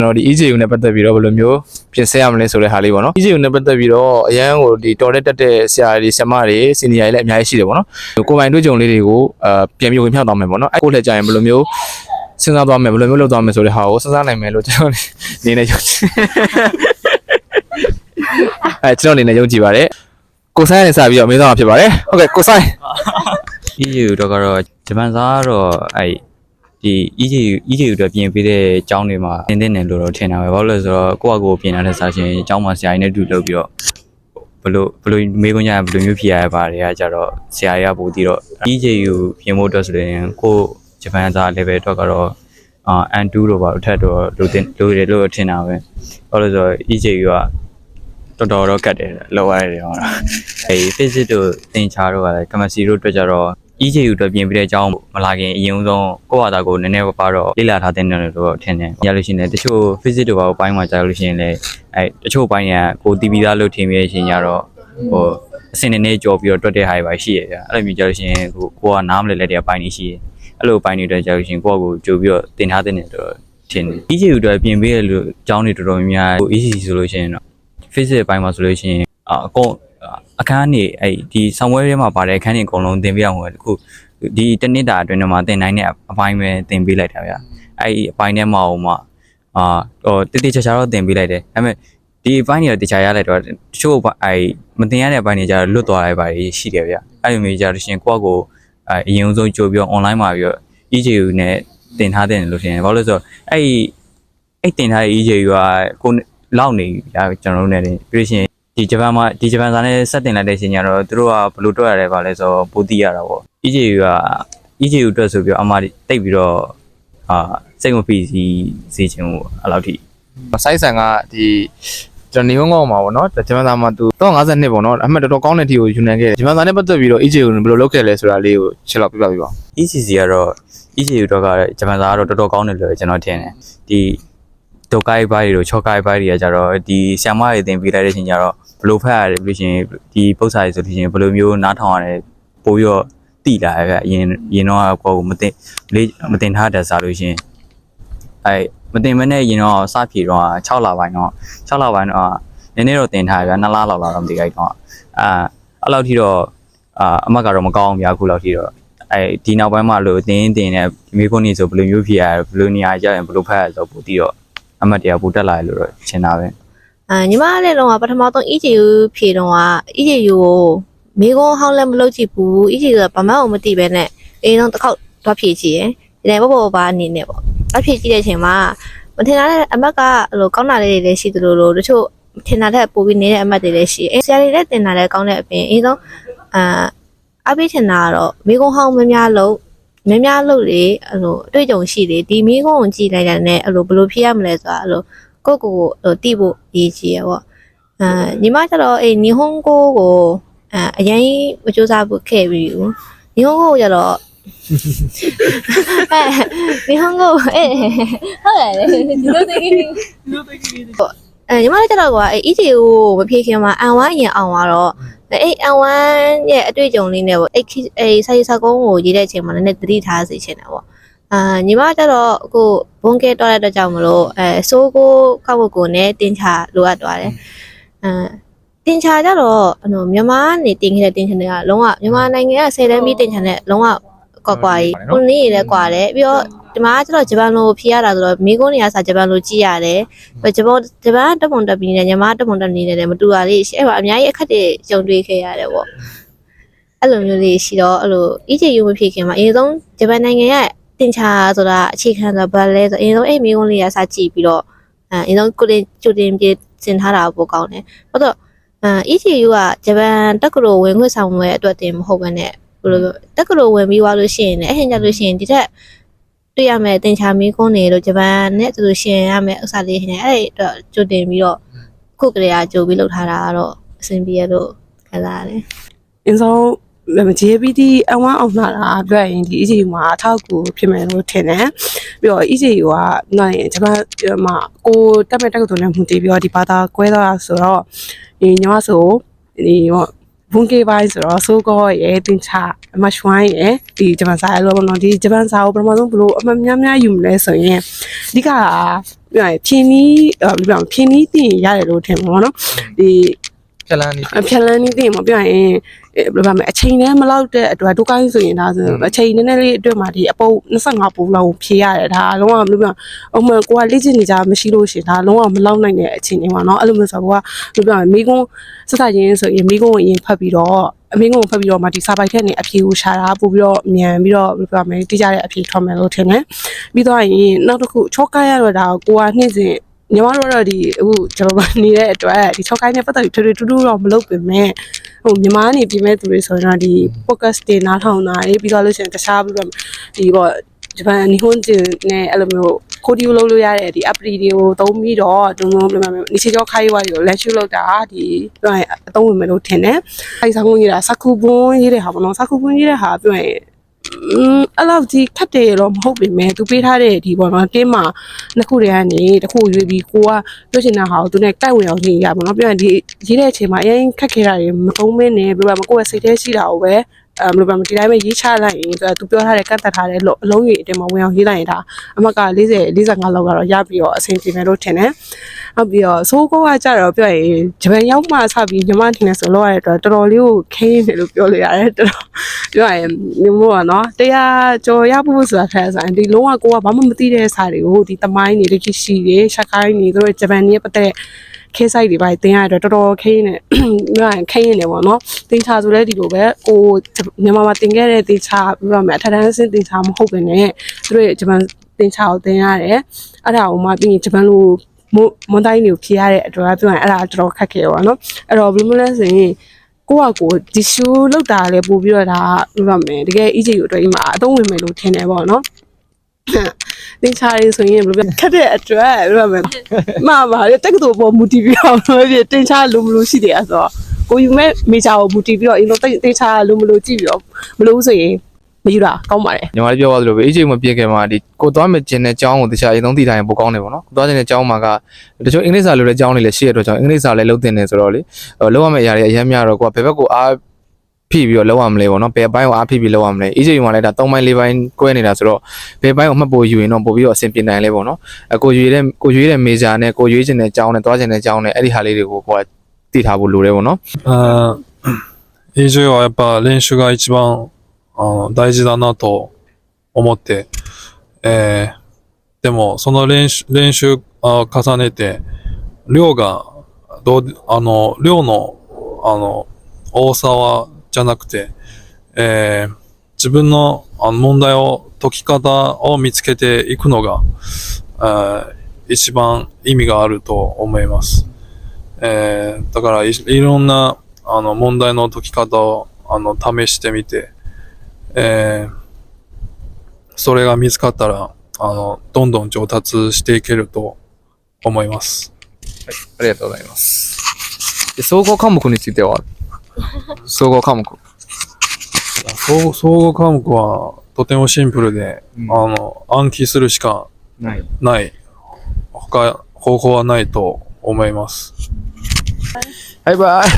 ကျွန်တော်ဒီ EJU နဲ့ပတ်သက်ပြီးတော့ဘယ်လိုမျိုးပြင်ဆင်ရမလဲဆိုတဲ့ဟာလေးပေါ့နော် EJU နဲ့ပတ်သက်ပြီးတော့အရန်ကိုဒီတော်တဲ့တက်တဲ့ဆရာတွေဆရာမတွေစီနီယာတွေလည်းအများကြီးရှိတယ်ပေါ့နော်ကိုယ်ပိုင်တွေ့ကြုံလေးတွေကိုအာပြန်ပြီးဝင်ဖြောက်သွားမယ်ပေါ့နော်အဲ့ကိုလည်းကြာရင်ဘယ်လိုမျိုးစဉ်းစားသွားမယ်ဘယ်လိုမျိုးလုပ်သွားမယ်ဆိုတဲ့ဟာကိုစဉ်းစားနိုင်မယ်လို့ကျွန်တော်အနေနဲ့ယုံကြည်အဲကျွန်တော်အနေနဲ့ယုံကြည်ပါတယ်ကိုဆိုင်နဲ့စပြီးတော့မေးသွားမှာဖြစ်ပါတယ်ဟုတ်ကဲ့ကိုဆိုင် EU တော့ကတော့ဂျပန်စားကတော့အဲ့ ဒီ EU EU တော့ပြင်ပေးတဲ့အကြောင်းတွေမှာသင်တဲ့နယ်လို့တော့ထင်တာပဲဘာလို့လဲဆိုတော့ကိုယ့်အကိုပြင်လာတဲ့စာရှင်အကြောင်းမှာဆရာကြီးနဲ့တူလုပ်ပြီးတော့ဘလို့ဘလို့မေးခွန်းကြရင်ဘလို့မျိုးဖြေရပါတွေကကြတော့ဆရာကြီးကပို့ပြီးတော့ EU ပြင်ဖို့အတွက်ဆိုရင်ကိုယ့်ဂျပန်စား level တော့ကတော့အာ N2 တော့ပါတော့ထက်တော့လိုတင်လိုတယ်လို့ထင်တာပဲဘာလို့လဲဆိုတော့ EU ကတော်တော်တော့ကတ်တယ်လောက်ရတယ်ဟောလားအဲ physics တို့သင်ချာတို့ကလည်း chemistry တို့အတွက်ကြတော့ EJU အတွက်ပြင်ပြီးတဲ့အကြောင်းမလာခင်အရင်ဆုံးကိုယ့်ဟာတာကိုနည်းနည်းပါတော့လေ့လာထားတဲ့နေတယ်လို့ထင်တယ်ရလို့ရှိရင်လည်းတချို့ physics တို့ဘာကိုပိုင်းမှာကြာလို့ရှိရင်လည်းအဲတချို့ပိုင်းကကိုတီးပြီးသားလို့ထင်ပြီးရှင်ကြတော့ဟိုအစင်းနေနေကြော်ပြီးတော့တွက်တဲ့ဟာတွေပါရှိရပြအဲ့လိုမျိုးကြာလို့ရှိရင်ကိုကိုကနားမလဲလက်တဲ့ပိုင်းတွေရှိတယ်အဲ့လိုပိုင်းတွေအတွက်ကြာလို့ရှိရင်ကိုယ့်ကိုကြိုပြီးတော့တင်ထားတဲ့နေတော့ထင်တယ် EJU အတွက်ပြင်ပြီးတဲ့လူအကြောင်းတွေတော်တော်များများဟို EC ဆိုလို့ရှိရင်တော့ physics ဘိုင်းမှာဆိုလို့ရှိရင်အာအကုန် အခန်းနေအဲ့ဒီဆောင်းဝဲထဲမှာပါတဲ့အခန်းတွေအကုန်လုံးသင်ပေးအောင်ဟိုအခုဒီတစ်နှစ်တာအတွင်းမှာသင်နိုင်တဲ့အပိုင်းပဲသင်ပေးလိုက်တာဗျာအဲ့ဒီအပိုင်းထဲမှာဟိုမှာအာဟိုတိတိကျကျတော့သင်ပေးလိုက်တယ်ဒါပေမဲ့ဒီအပိုင်းတွေတော့တခြားရလိုက်တော့တချို့အဲ့မသင်ရတဲ့အပိုင်းတွေကျတော့လွတ်သွားလိုက်ပါရှိတယ်ဗျာအဲ့လိုမျိုးကြလို့ရှိရင်ကိုယ့်ကိုအဲ့အရင်ဆုံးကြိုးပြီးတော့ online မှာပြီးတော့ EJU နဲ့သင်ထားတဲ့လို့ရှိရင်ဘာလို့လဲဆိုတော့အဲ့အဲ့တင်ထားတဲ့ EJU ကကိုလောက်နေရကျွန်တော်တို့နဲ့ပြီးလို့ရှိရင် ဒီဂျပန်မှာဒီဂျပန်စာနဲ့ဆက်တင်လိုက်တဲ့အချိန်ကျတော့သူတို့ကဘယ်လိုတွက်ရတယ်ပါလဲဆိုတော့ပိုသိရတာပေါ့ EJU က EJU တွက်ဆိုပြီးတော့အမှားတိတ်ပြီးတော့အာစိတ်မဖိစီစီချင်ဘူးအဲ့လောက်ထိစိုက်ဆန်ကဒီကျွန်တော်နေဝင်ကောင်းမှာပေါ့နော်ဂျမန်သားမှာသူ350နှစ်ပေါ့နော်အမှတ်တော်တော်ကောင်းတဲ့အထိကိုယူနိုင်ခဲ့တယ်ဂျမန်သားနဲ့ပတ်သက်ပြီးတော့ EJ ကိုဘယ်လိုလုပ်ခဲ့လဲဆိုတာလေးကိုချက်လောက်ပြပြပေးပါ ECC ကတော့ ECU တော့ကဂျပန်စာကတော့တော်တော်ကောင်းတယ်လို့ကျွန်တော်ထင်တယ်ဒီဒုတ်ကိုက်ဘိုင်းတို့ချော့ကိုက်ဘိုင်းတွေကကြတော့ဒီဆီယမတွေတင်ပေးလိုက်တဲ့အချိန်ကျတော့ ဘယ်လိုဖတ်ရတယ်ပြီးလို့ရှိရင်ဒီပု္ပ္ပစာတွေဆိုလို့ရှိရင်ဘယ်လိုမျိုးနားထောင်ရတယ်ပို့ပြီးတော့တိလာရဗျအရင်ရင်တော့ကိုယ်မတင်လေးမတင်ထားတဲ့စာလို့ရှိရင်အဲမတင်မနဲ့ရင်တော့စဖြေတော့6လပိုင်းတော့6လပိုင်းတော့နည်းနည်းတော့တင်ထားရဗျ2လလောက်လောက်တော့မသိကြတော့အာအဲ့လောက်ထိတော့အာအမတ်ကတော့မကောင်းအောင်ဗျအခုလောက်ထိတော့အဲဒီနောက်ပိုင်းမှာလို့တင်းတင်းနဲ့မိခွန်းနေဆိုဘယ်လိုမျိုးဖြစ်ရဘယ်လိုနေရာကြရင်ဘယ်လိုဖတ်ရဆိုပို့ပြီးတော့အမတ်တရားပို့တက်လာရလို့တော့ရှင်းတာပဲ အာညီမလည်းတော့ပထမဆုံး EJU ဖြေတော့က EJU ကိုမိကုန်းဟောင်းလည်းမလုပ်ကြည့်ဘူး EJU ကဘာမှမသိပဲနဲ့အရင်ဆုံးတစ်ခေါက်တော့ဖြေကြည့်ရယ်ဒီတိုင်းပေါ့ပေါ့ပါအနေနဲ့ပေါ့တော့ဖြေကြည့်တဲ့အချိန်မှာမထင်တာတဲ့အမတ်ကအဲ့လိုကောင်းတာလေးတွေလည်းရှိသလိုလိုတချို့ထင်တာတဲ့ပိုပြီးနေတဲ့အမတ်တွေလည်းရှိအဲဆရာတွေလည်းတင်တာလည်းကောင်းတဲ့အပြင်အရင်ဆုံးအာအပိထင်တာကတော့မိကုန်းဟောင်းမများလို့မများလို့လေအဲ့လိုအတွေ့အကြုံရှိတယ်ဒီမိကုန်းကိုကြည့်လိုက်တဲ့နဲ့အဲ့လိုဘယ်လိုဖြေရမလဲဆိုတာအဲ့လို ကိုယ့်ကိုယ်ကိုတိဖို့အရေးကြီးရပေါ့အာညီမကျတော့အေးညီဟွန်ကိုကိုအာအရင်မစူးစမ်းဖို့ခဲ့ပြီးဘူးညီဟွန်ကိုကျတော့အဲညီဟွန်ကိုအေးဟုတ်တယ်ဒီလိုတကယ်ဒီလိုတကယ်အဲညီမလည်းကျတော့ကွာအေး EJ ကိုမဖြေခင်မှာ N1 ရင်အောင်သွားတော့အဲ့ N1 ရဲ့အတွေ့အကြုံလေးနဲ့ပေါ့အဲ့အဲ့စာရေးစာကုန်းကိုရေးတဲ့အချိန်မှာလည်းသတိထားစေချင်တယ်ပေါ့ အာညီမကျတော့အခုဘုံကဲတော့တဲ့အတွက်ကြောင့်မလို့အဲစိုးကိုခောက်ဖို့ကိုနဲ့တင်ချလိုအပ်သွားတယ်အဲတင်ချကြတော့အနော်မြန်မာနေတင်ခဲ့တဲ့တင်ချတွေကလုံးဝမြန်မာနိုင်ငံက10တန်းပြီးတင်ချတဲ့လုံးဝကွာကွာကြီးခုနေ့ရလည်းကွာတယ်ပြီးတော့ဒီမှာကျတော့ဂျပန်လိုဖြေရတာဆိုတော့မိကုန်းနေရာစာဂျပန်လိုကြည့်ရတယ်ပြီးဂျပန်ဂျပန်တက်ပုံတက်ပြီးနေညီမတက်ပုံတက်နေတယ်မတူတာလေးရှိအဲ့ပါအများကြီးအခက်တွေကြုံတွေ့ခဲ့ရတယ်ပေါ့အဲ့လိုမျိုးလေးရှိတော့အဲ့လို EJU မဖြေခင်မှာအရင်ဆုံးဂျပန်နိုင်ငံရဲ့ တင်ချာဆိုတာအခြေခံဆိုတာဘာလဲဆိုအရင်ဆုံးအဲ့မိကုန်းလေးရစကြည့်ပြီးတော့အဲအရင်ဆုံးကိုတင်ကျူတင်ပြေစင်ထားတာပိုကောင်းတယ်။ဘာလို့အဲ ECU ကဂျပန်တက္ကသိုလ်ဝင်ခွင့်ဆောင်ပွဲအတွက်တင်မဟုတ်ဘဲနဲ့ဘယ်လိုပြောတက္ကသိုလ်ဝင်ပြီးသွားလို့ရှိရင်လည်းအဲ့ဟင်ကြလို့ရှိရင်ဒီထက်တွေ့ရမယ်တင်ချာမိကုန်းနေလို့ဂျပန်နဲ့တူတူရှင်ရမယ်ဥစ္စာလေးရှင်အဲ့ဒီတော့ကျူတင်ပြီးတော့ခုကလေးကကြိုပြီးလုပ်ထားတာကတော့အဆင်ပြေရလို့ခံစားရတယ်အင်းဆုံး မ JPT N1 အောင်လာတာအတွက်ရင်ဒီ ECU မှာအထောက်အကူဖြစ်မယ်လို့ထင်တယ်ပြီးတော့ ECU ကနိုင်ဂျပန်မှာကိုတက်မဲ့တက္ကသိုလ်နဲ့မှုတည်ပြီးတော့ဒီဘာသာကွဲသွားတာဆိုတော့ဒီညီမဆိုဒီဟောဘုန်ကေပိုင်းဆိုတော့ဆိုကောရဲ့တင်ချအမရှဝိုင်းရယ်ဒီဂျပန်စာရယ်လို့ပေါ့နော်ဒီဂျပန်စာကိုပထမဆုံးဘလို့အမှန်များများယူမလဲဆိုရင်အဓိကပြောရရင်ဖြင်းနီးဘယ်လိုပြောဖြင်းနီးသိရင်ရတယ်လို့ထင်မှာပေါ့နော်ဒီ ဖြက်လန်းနေ အဖြက်လန်းနေသိရင်မပြောရင်အဲဘယ်လိုပါမလဲအချိန်နဲ့မလောက်တဲ့အတွက်ဒုက္ခကြီးဆိုရင်ဒါဆိုအချိန်နည်းနည်းလေးအတွက်မှာဒီအပုပ်25ပုံလောက်ဖြေရတယ်ဒါလုံးဝဘယ်လိုပြောအမှန်ကိုကလေ့ကျင့်နေကြမရှိလို့ရှင်ဒါလုံးဝမလောက်နိုင်တဲ့အချိန်တွေပါเนาะအဲ့လိုမျိုးဆိုတော့ဘယ်လိုပြောမိကုန်းစစချင်းဆိုရင်မိကုန်းကိုအရင်ဖတ်ပြီးတော့အမင်းကိုဖတ်ပြီးတော့မှဒီစာပိုက်ထက်နေအဖြေကိုရှာတာပို့ပြီးတော့မြန်ပြီးတော့ဘယ်လိုပြောမလဲတိကျတဲ့အဖြေထွက်မယ်လို့ထင်တယ်ပြီးတော့ရင်နောက်တစ်ခုချောကရတော့ဒါကိုကနှစ်စဉ် ညီမတို့တော့ဒီအခုကျွန်တော်နေတဲ့အတွက်ဒီ6ကိုင်းနဲ့ပတ်သက်ပြီးထွေထွေတူတူတော့မလုပ်ပင်မဲ့ဟိုမြန်မာကနေပြင်မဲ့သူတွေဆိုရင်တော့ဒီ podcast တွေနားထောင်တာတွေပြီးတော့လို့ရှိရင်တခြားပြီးတော့ဒီပေါ့ဂျပန်နီဟွန်ဂျင်နဲ့အဲ့လိုမျိုးကိုဒီယိုလုပ်လို့ရတဲ့ဒီ app တွေကိုသုံးပြီးတော့ဒီလိုမျိုးနေချေကြောခိုင်းဝါတွေကိုလက်ရှုလုပ်တာဒီပြောရင်အသုံးဝင်မယ်လို့ထင်တယ်။အဲဒီစာကုန်းရေးတာစကူပွန်းရေးတဲ့ဟာပေါ့နော်စကူပွန်းရေးတဲ့ဟာပြောရင်อืม အဲ့လောက်ကြီးခက်တယ်တော့မဟုတ်ပေမဲ့သူပေးထားတဲ့ဒီပေါ့နော်တင်းမှာနှစ်ခုတည်းကနေတစ်ခုရွေးပြီးကိုကပြောချင်တဲ့ဟာကိုသူနဲ့တိုက်ဝင်အောင်ရေးရပါတော့ပြောရင်ဒီရေးတဲ့အချိန်မှာအရင်ခက်ခဲတာတွေမသုံးမင်းနဲ့ဘယ်လိုမှကိုယ့်ရဲ့စိတ်ထဲရှိတာကိုပဲ အဲဘယ်လိုမှဒီတိုင်းပဲရေးချလိုက်ရင်သူပြောထားတဲ့ကတ်တက်ထားတဲ့အလုံးကြီးအတင်းမှာဝင်အောင်ရေးလိုက်ရင်ဒါအမက40 45လောက်ကတော့ရပြီးတော့အဆင်ပြေမယ်လို့ထင်တယ်ဟုတ်ပြီးတော့ဆိုးကောကကြတော့ပြောရင်ဂျပန်ရောက်မှစပြီးညီမထင်တယ်ဆိုတော့ရတဲ့အတွက်တော်တော်လေးကိုခင်းနေလို့ပြောလို့ရတယ်တော်တော်ပြောရင်မျိုးကနော်တရားကြော်ရဖို့ဆိုတာခက်ဆိုင်ဒီလုံးဝကိုကဘာမှမသိတဲ့စာတွေကိုဒီတမိုင်းတွေလက်ရှိတွေရှက်ခိုင်းတွေတို့ဂျပန်ကြီးပတ်သက် ခဲဆိုင်တွေပါတင်ရတော့တော်တော်ခင်းနေပြောရင်ခင်းနေတယ်ပေါ့နော်တင်ချာဆိုလဲဒီလိုပဲကိုမြန်မာမှာတင်ခဲ့တဲ့တင်ချာပြောရမယ်အထက်တန်းစင်းတင်ချာမဟုတ်ဘဲနဲ့သူတို့ရဲ့ဂျပန်တင်ချာကိုတင်ရတယ်အဲ့ဒါကိုမှပြီးရင်ဂျပန်လိုမမွန်တိုင်းတွေကိုဖြေရတဲ့အတွက်ပြောရင်အဲ့ဒါတော်တော်ခက်ခဲပါနော်အဲ့တော့ဘယ်လိုလဲဆိုရင်ကိုကကိုဒီရှူလောက်တာလည်းပို့ပြီးတော့ဒါပြောရမယ်တကယ် EJ ကိုအတွက်ဒီမှာအသုံးဝင်မယ်လို့ထင်တယ်ပေါ့နော် တင်ချာရေးဆိုရင်ဘယ်လိုခက်တဲ့အတွက်ပြောရမယ်မပါလေတက်ကတူပေါ်မူတည်ပြီးတော့ပြောတင်ချာလို့မလို့ရှိတယ်အဲ့ဆိုကိုယူမဲ့မေချာကိုမူတည်ပြီးတော့အရင်တော့တင်ချာလို့မလို့ကြည့်ပြီးတော့မလို့ဆိုရင်မယူတာကောင်းပါတယ်ညီမလေးပြောသွားသလိုပဲအေးချိန်မပြည့်ခင်မှာဒီကိုသွားမဲ့ကျင်တဲ့အကြောင်းကိုတခြားအရင်ဆုံးသိထားရင်ပိုကောင်းတယ်ပေါ့နော်ကိုသွားကျင်တဲ့အကြောင်းမှာကတချို့အင်္ဂလိပ်စာလိုတဲ့အကြောင်းတွေလည်းရှိရတဲ့အတွက်ကြောင့်အင်္ဂလိပ်စာလည်းလုံးတင်နေဆိုတော့လေဟိုလုံးဝမဲ့အရာတွေအများများတော့ကိုကဘယ်ဘက်ကိုအား ဖိပြီးတော့လုံးဝမလဲပေါ့နော်ဘယ်ဘိုင်းကိုအားဖိပြီးလုံးဝမလဲအေးချိန်မှာလည်းဒါ3ဘိုင်း4ဘိုင်း꿰နေတာဆိုတော့ဘယ်ဘိုင်းကိုမှတ်ဖို့ယူရင်တော့ပို့ပြီးတော့အဆင်ပြေနိုင်လဲပေါ့နော်အကိုရွေးတဲ့ကိုရွေးတဲ့မေဂျာနဲ့ကိုရွေးကျင်တဲ့အကြောင်းနဲ့သွားကျင်တဲ့အကြောင်းနဲ့အဲ့ဒီဟာလေးတွေကိုကိုကသိထားဖို့လိုတယ်ပေါ့နော် あー EJ はやっぱ練習が一番あの大事だなと思って、えーでもその練習練習あ重ねて、量がどう、あの、量の、あの、多さは、 じゃなくて、えー自分の問題を解き方を見つけていくのが、えー一番意味があると思います。えーだからい、ろんな、あの、問題の解き方を、あの、試してみて、えーそれが見つかったら、あの、どんどん上達していけると思います。はいありがとうございますで総合科目については？総合科目。総総合科目はとてもシンプルで、うん。あの、暗記するしかない。ない、他、方法はないと思います。バイバイ